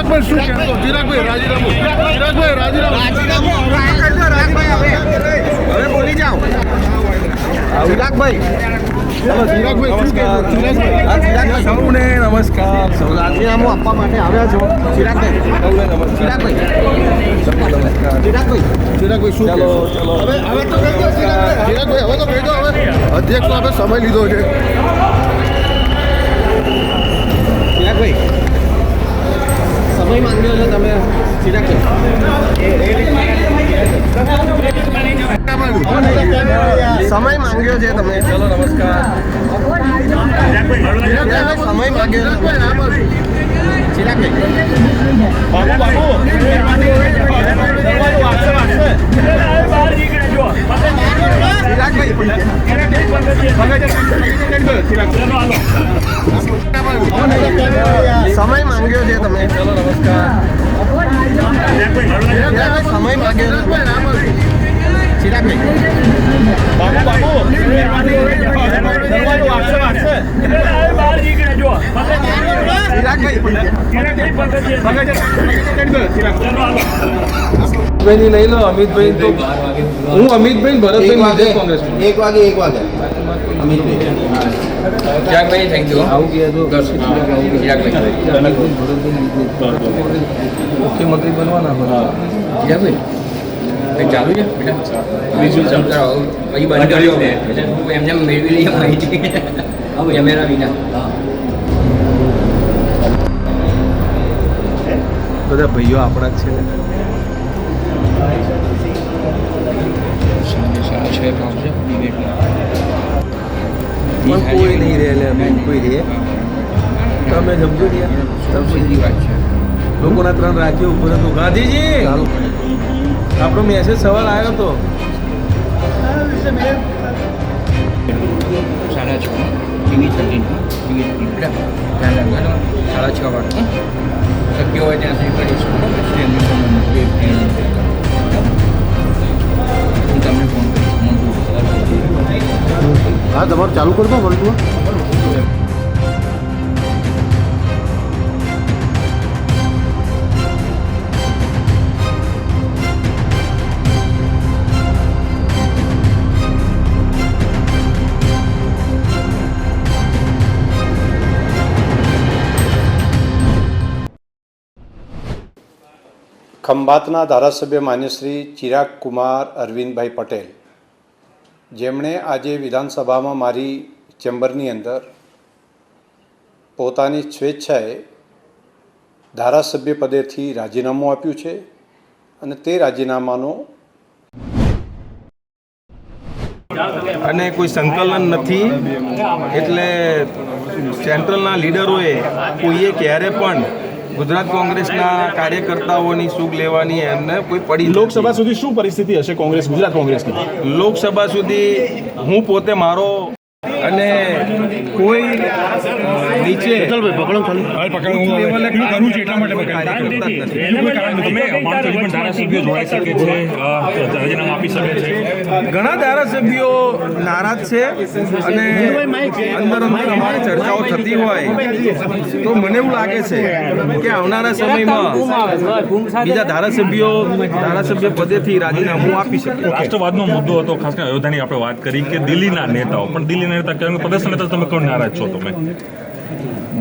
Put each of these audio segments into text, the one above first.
ચિરાગભાઈ શું કહેતો ચિરાગભાઈ રાજીનામું. ચિરાગભાઈ રાજીનામું. હવે બોલી જાઓ. ચિરાગભાઈ સૌને નમસ્કાર. સૌ રાજીનામું આપવા માટે આવ્યા છો. ચિરાગભાઈ સૌને નમસ્કાર. ચિરાગભાઈ ચિરાગભાઈ ચિરાગભાઈ શું ચાલો? ચાલો. હવે હવે તો કહી દો ચિરાગભાઈ ચિરાગભાઈ હવે તો કહી દો હવે. અધ્યક્ષનો આપણે સમય લીધો છે. ચિરાગભાઈ સમય માંગ્યો છે તમે ચિરાગભાઈ સમય માંગ્યો છે તમે. ચલો નમસ્કાર. સમય માંગ્યો છે. સમય માંગ્યો છે તમે. ચલો સમય લઈ લો અમિતભાઈ હું અમિતભાઈ ભરતભાઈ એક વાગે એક વાગે. અમિતભાઈ ચિરાગભાઈ થેન્ક યુ આવું ગયા તો ચિરાગભાઈ મુખ્યમંત્રી બનવાના હોય ચિરાગભાઈ કંઈ ચાલુ છે બેટા બીજું ચાલુ કરાવો પછી બંધ કર્યો એટલે હું એમને એમ મેળવી લઈએ માહિતી કેમેરા વિના બધા ભાઈઓ આપણા જ છે પણ કોઈ નહીં રહે એટલે કોઈ રહે તમે સમજો ને. તમે સીધી વાત છે લોકોના ત્રણ રાજ્યો ઉપર હતું ગાંધીજી આપણો મેસેજ સવાલ આવ્યો હતો સાડા છ ટીવી થર્ટીન ટીવી સાડા છ વાગે હા તમારું ચાલુ કરી દો વન ખંભાતના ધારાસભ્ય માન્ય શ્રી ચિરાગ કુમાર અરવિંદભાઈ પટેલ જેમણે આજે વિધાનસભામાં મારી ચેમ્બરની અંદર પોતાની સ્વેચ્છાએ ધારાસભ્ય પદેથી રાજીનામું આપ્યું છે અને તે રાજીનામાનો અને કોઈ સંકલન નથી, એટલે સેન્ટ્રલના લીડરોએ કોઈએ ક્યારે પણ ગુજરાત કોંગ્રેસના કાર્યકર્તાઓની સુગ લેવાની એમને કોઈ પડી લોકસભા સુધી શું પરિસ્થિતિ હશે કોંગ્રેસ ગુજરાત કોંગ્રેસની? લોકસભા સુધી હું પોતે મારો અને કોઈ નીચે નથી. ઘણા ધારાસભ્યો નારાજ છે અને અંદર અંદર અમારી ચર્ચાઓ થતી હોય તો મને એવું લાગે છે કે આવનારા સમયમાં બીજા ધારાસભ્યો ધારાસભ્ય પદેથી રાજીનામું આપી શકે. રાષ્ટ્રવાદનો મુદ્દો હતો ખાસ કરીને અયોધ્યાની આપણે વાત કરી કે દિલ્હીના નેતાઓ પણ દિલ્હીના નેતા કહેવાય કે પ્રદર્શન હતા તમે કોણ નારાજ છો તમે?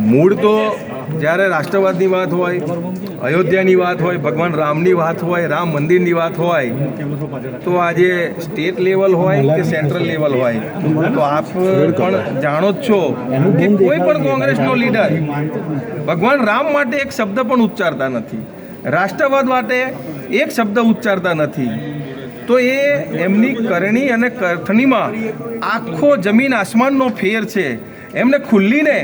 મૂળ તો જ્યારે રાષ્ટ્રવાદની વાત હોય, અયોધ્યાની વાત હોય, ભગવાન રામની વાત હોય, રામ મંદિરની વાત હોય, તો આજે સ્ટેટ લેવલ હોય કે સેન્ટ્રલ લેવલ હોય? તો આપ પણ જાણો જ છો કે કોઈ પણ કોંગ્રેસનો લીડર ભગવાન રામ માટે એક શબ્દ પણ ઉચ્ચારતા નથી. રાષ્ટ્રવાદ માટે એક શબ્દ ઉચ્ચારતા નથી. તો એ એમની કરણી અને કથનીમાં આખો જમીન આસમાનનો ફેર છે. એમને ખુલ્લીને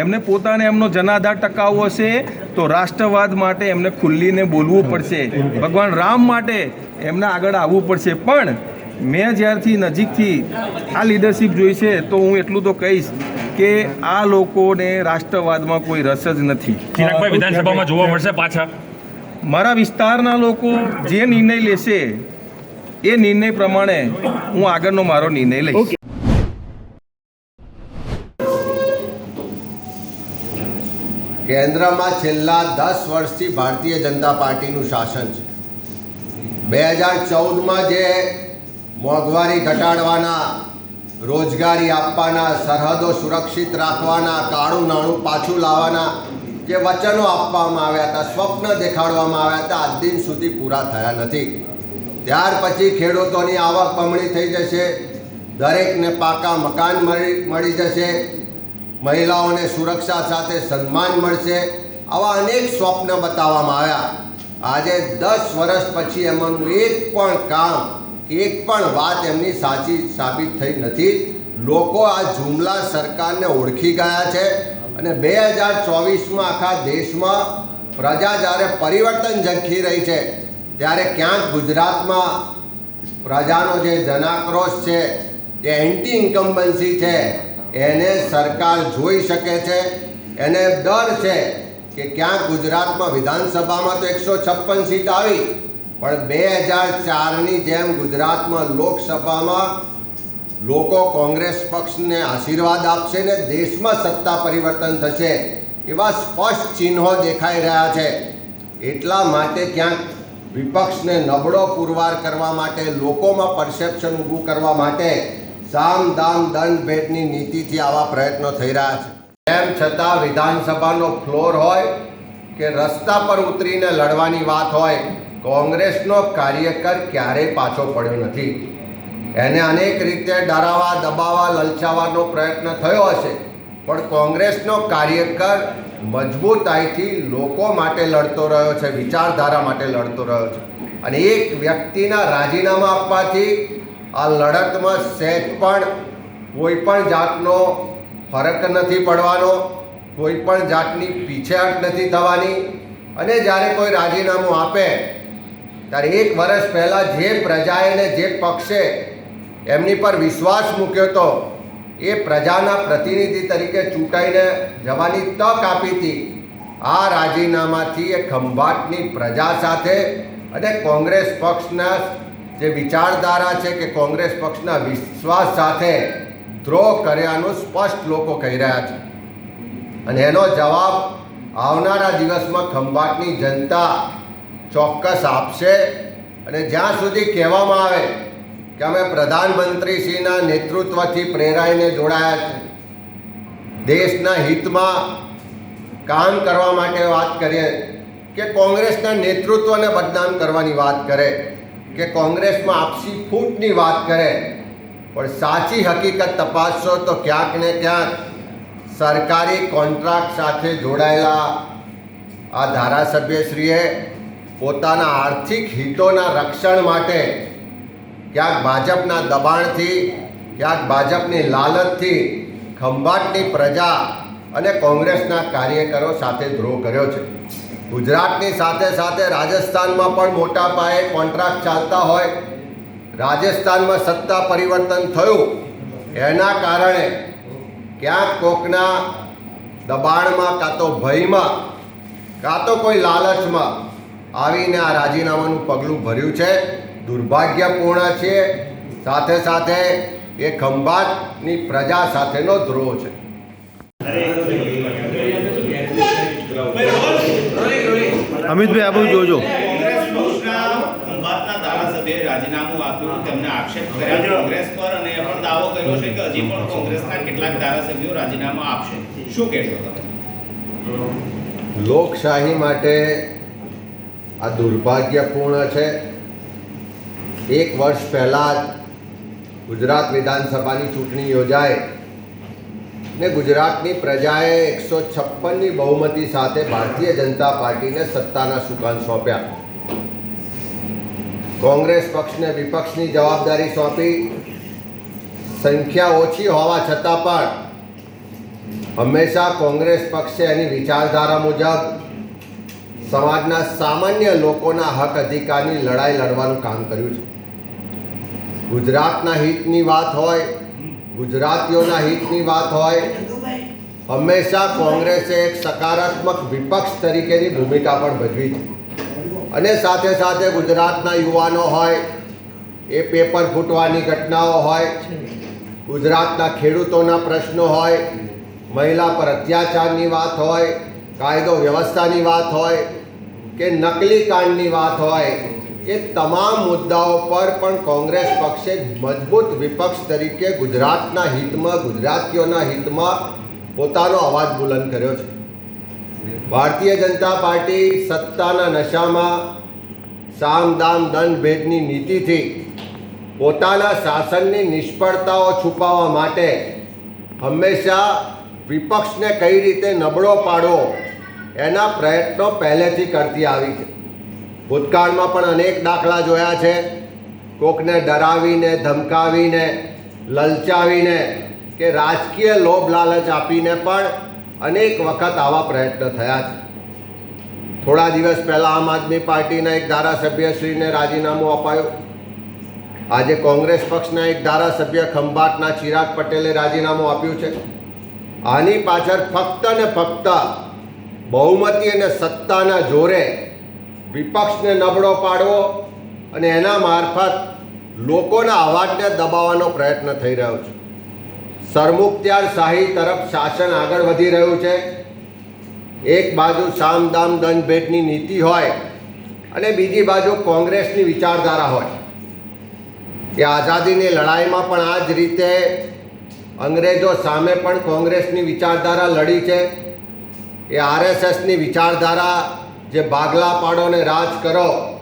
એમને પોતાને એમનો જનાધાર ટકાવવો હશે તો રાષ્ટ્રવાદ માટે એમને ખુલ્લીને બોલવું પડશે. ભગવાન રામ માટે એમને આગળ આવવું પડશે. પણ મેં જ્યારથી નજીકથી આ લીડરશિપ જોઈ છે તો હું એટલું તો કહીશ કે આ લોકોને રાષ્ટ્રવાદમાં કોઈ રસ જ નથી. વિધાનસભામાં જોવા મળશે પાછા? મારા વિસ્તારના લોકો જે નિર્ણય લેશે એ નિર્ણય પ્રમાણે હું આગળનો મારો નિર્ણય લઈશ. કેન્દ્રમાં છેલ્લા દસ વર્ષથી ભારતીય જનતા પાર્ટીનું શાસન છે. બે હજાર ચૌદમાં જે મોંઘવારી ઘટાડવાના રોજગારી આપવાના સરહદો સુરક્ષિત રાખવાના કાળું નાણું પાછું લાવવાના જે વચનો આપવામાં આવ્યા હતા સ્વપ્ન દેખાડવામાં આવ્યા હતા આજ દિન સુધી પૂરા થયા નથી. ત્યાર પછી ખેડૂતોની આવક બમણી થઈ જશે. દરેકને પાકા મકાન મળી મળી જશે. મહિલાઓને સુરક્ષા સાથે સન્માન મળશે. આવા અનેક સ્વપ્ન બતાવવામાં આવ્યા. આજે દસ વર્ષ પછી એમાંનું એક પણ કામ, એક પણ વાત એમની સાચી સાબિત થઈ નથી. લોકો આ જુમલા સરકારને ઓળખી ગયા છે અને બે હજાર ચોવીસમાં આખા દેશમાં પ્રજા જ્યારે પરિવર્તન ઝંખી રહી છે ત્યારે ક્યાંક ગુજરાતમાં પ્રજાનો જે જનાક્રોશ છે, જે એન્ટી ઇન્કમ્બન્સી છે, એને સરકાર જોઈ શકે છે. એને ડર છે કે ક્યાંક ગુજરાતમાં વિધાનસભામાં તો એકસો છપ્પન સીટ આવી, પણ બે હજાર ચારની જેમ ગુજરાતમાં લોકસભામાં લોકો કોંગ્રેસ પક્ષને આશીર્વાદ આપશે ને દેશમાં સત્તા પરિવર્તન થશે, એવા સ્પષ્ટ ચિહ્નો દેખાઈ રહ્યા છે. એટલા માટે ક્યાંક વિપક્ષને નબળો પુરવાર કરવા માટે લોકોમાં પરસેપ્શન ઊભું કરવા માટે સામ દામ, દંડ ભેટની નીતિથી આવા પ્રયત્નો થઈ રહ્યા છે. તેમ છતાં વિધાનસભાનો ફ્લોર હોય કે રસ્તા પર ઉતરીને લડવાની વાત હોય, કોંગ્રેસનો કાર્યકર ક્યારેય પાછો પડ્યો નથી. એને અનેક રીતે ડરાવા દબાવવા, લલચાવવાનો પ્રયત્ન થયો હશે, પણ કોંગ્રેસનો કાર્યકર મજબૂતાઈથી લોકો માટે લડતો રહ્યો છે, વિચારધારા માટે લડતો રહ્યો છે. અને એક વ્યક્તિના રાજીનામા આપવાથી આ લડતમાં સહેજ પણ કોઈ પણ જાતનો ફરક નથી પડવાનો, કોઈ પણ જાતની પીછેહટ નથી થવાની. અને જ્યારે કોઈ રાજીનામું આપે, ત્યારે એક વર્ષ પહેલાં જે પ્રજાએ ને જે પક્ષે એમની પર વિશ્વાસ મૂક્યો હતો એ પ્રજાના પ્રતિનિધિ તરીકે ચૂંટાઈને જવાની તક આપી હતી. આ રાજીનામાથી એ ખંભાટની પ્રજા સાથે અને કોંગ્રેસ પક્ષના જે વિચારધારા છે કે કોંગ્રેસ પક્ષના વિશ્વાસ સાથે દ્રોહ કર્યાનું સ્પષ્ટ લોકો કહી રહ્યા છે. અને એનો જવાબ આવનારા દિવસમાં ખંભાટની જનતા ચોક્કસ આપશે અને જ્યાં સુધી કહેવામાં આવે કે અમે પ્રધાનમંત્રીશ્રીના નેતૃત્વથી પ્રેરાઈને જોડાયા છે દેશના હિતમાં કામ કરવા માટે વાત કરીએ કે કોંગ્રેસના નેતૃત્વને બદનામ કરવાની વાત કરે, કે કોંગ્રેસમાં આપસી ફૂટની વાત કરે, પણ સાચી હકીકત તપાસશો તો ક્યાંક ને ક્યાંક સરકારી કોન્ટ્રાક્ટ સાથે જોડાયેલા આ ધારાસભ્યશ્રીએ પોતાના આર્થિક હિતોના રક્ષણ માટે ક્યાંક ભાજપના દબાણથી, ક્યાંક ભાજપની લાલચથી ખંભાટની પ્રજા અને કોંગ્રેસના કાર્યકરો સાથે દ્રોહ કર્યો છે. ગુજરાતની સાથે સાથે રાજસ્થાનમાં પણ મોટા પાયે કોન્ટ્રાક્ટ ચાલતા હોય, રાજસ્થાનમાં સત્તા પરિવર્તન થયું, એના કારણે ક્યાંક કોકના દબાણમાં કાં તો ભયમાં, કાં તો કોઈ લાલચમાં આવીને આ રાજીનામાનું પગલું ભર્યું છે. દુર્ભાગ્યપૂર્ણ છે. સાથે સાથે એ ખંભાતની પ્રજા સાથેનો દ્રોહ છે. અમિતભાઈ આ બધું જોજો. રાજીનામું આપ્યું. તેમને આક્ષેપ કર્યા. કોંગ્રેસ પર અને એ પણ દાવો કર્યો છે કે હજી પણ કોંગ્રેસના કેટલાક ધારાસભ્યો રાજીનામું આપશે. શું કહેશો તમે? લોકશાહી માટે આ દુર્ભાગ્યપૂર્ણ છે. એક વર્ષ પહેલાં જ ગુજરાત વિધાનસભાની ચૂંટણી યોજાય ને ગુજરાતની પ્રજાએ એકસો છપ્પનની બહુમતી સાથે ભારતીય જનતા પાર્ટીને સત્તાના સુકાન સોંપ્યા. કોંગ્રેસ પક્ષને વિપક્ષની જવાબદારી સોંપી. સંખ્યા ઓછી હોવા છતાં પણ હંમેશા કોંગ્રેસ પક્ષે એની વિચારધારા મુજબ સમાજના સામાન્ય લોકોના હક અધિકારની લડાઈ લડવાનું કામ કર્યું છે. ગુજરાતના હિતની વાત હોય, ગુજરાતીઓના હિતની વાત હોય, હંમેશા કોંગ્રેસે એક સકારાત્મક વિપક્ષ તરીકેની ભૂમિકા પણ ભજવી છે. અને સાથે સાથે ગુજરાતના યુવાનો હોય, એ પેપર ફૂટવાની ઘટનાઓ હોય, ગુજરાતના ખેડૂતોના પ્રશ્નો હોય, મહિલા પર અત્યાચારની વાત હોય, કાયદો વ્યવસ્થાની વાત હોય કે નકલી કાંડની વાત હોય, એ તમામ મુદ્દાઓ પર પણ કોંગ્રેસ પક્ષે મજબૂત વિપક્ષ તરીકે ગુજરાતના હિતમાં, ગુજરાતીઓના હિતમાં પોતાનો અવાજ બુલંદ કર્યો છે. ભારતીય જનતા પાર્ટી સત્તાના નશામાં સામ દામ દંડ ભેદની નીતિથી પોતાના શાસનની નિષ્ફળતાઓ છુપાવવા માટે હંમેશા વિપક્ષને કઈ રીતે નબળો પાડવો એના પ્રયત્નો પહેલેથી કરતી આવી છે. ભૂતકાળમાં પણ અનેક દાખલા જોયા છે. કોકને ડરાવીને, ધમકાવીને, લલચાવીને કે રાજકીય લોભ લાલચ આપીને પણ અનેક વખત આવા પ્રયત્ન થયા છે. થોડા દિવસ પહેલાં આમ આદમી પાર્ટીના એક ધારાસભ્યશ્રીને રાજીનામું અપાયું. આજે કોંગ્રેસ પક્ષના એક ધારાસભ્ય ખંભાતના ચિરાગ પટેલે રાજીનામું આપ્યું છે. આની પાછળ ફક્ત ને ફક્ત બહુમતી અને સત્તાના જોરે વિપક્ષને નબળો પાડવો અને એના મારફત લોકોના અવાજને દબાવવાનો પ્રયત્ન થઈ રહ્યો છે. સરમુખત્યાર શાહી તરફ શાસન આગળ વધી રહ્યું છે. એક બાજુ સામ દામ દંડ ભેટની નીતિ હોય અને બીજી બાજુ કોંગ્રેસની વિચારધારા હોય. કે આઝાદીની લડાઈમાં પણ આ જ રીતે અંગ્રેજો સામે પણ કોંગ્રેસની વિચારધારા લડી છે. એ આરએસએસની વિચારધારા જે ભાગલા પાડો ને રાજ કરો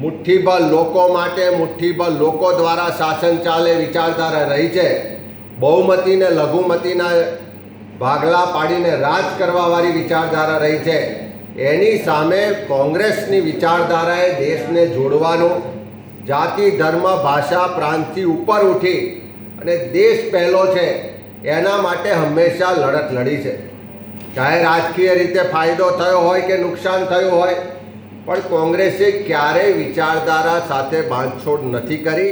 મુઠ્ઠીભર લોકો માટે મુઠ્ઠીભર લોકો દ્વારા શાસન ચાલે વિચારધારા રહી છે. બહુમતીને લઘુમતીના ભાગલા પાડીને રાજ કરવાવાળી વિચારધારા રહી છે. એની સામે કોંગ્રેસની વિચારધારાએ દેશને જોડવાનું, જાતિ, ધર્મ, ભાષા, પ્રાંતથી ઉપર ઉઠી અને દેશ પહેલો છે. એના માટે હંમેશા લડત લડી છે. ચાહે રાજકીય રીતે ફાયદો થયો હોય કે નુકસાન થયું હોય, પણ કોંગ્રેસે ક્યારેય વિચારધારા સાથે બાંધછોડ નથી કરી.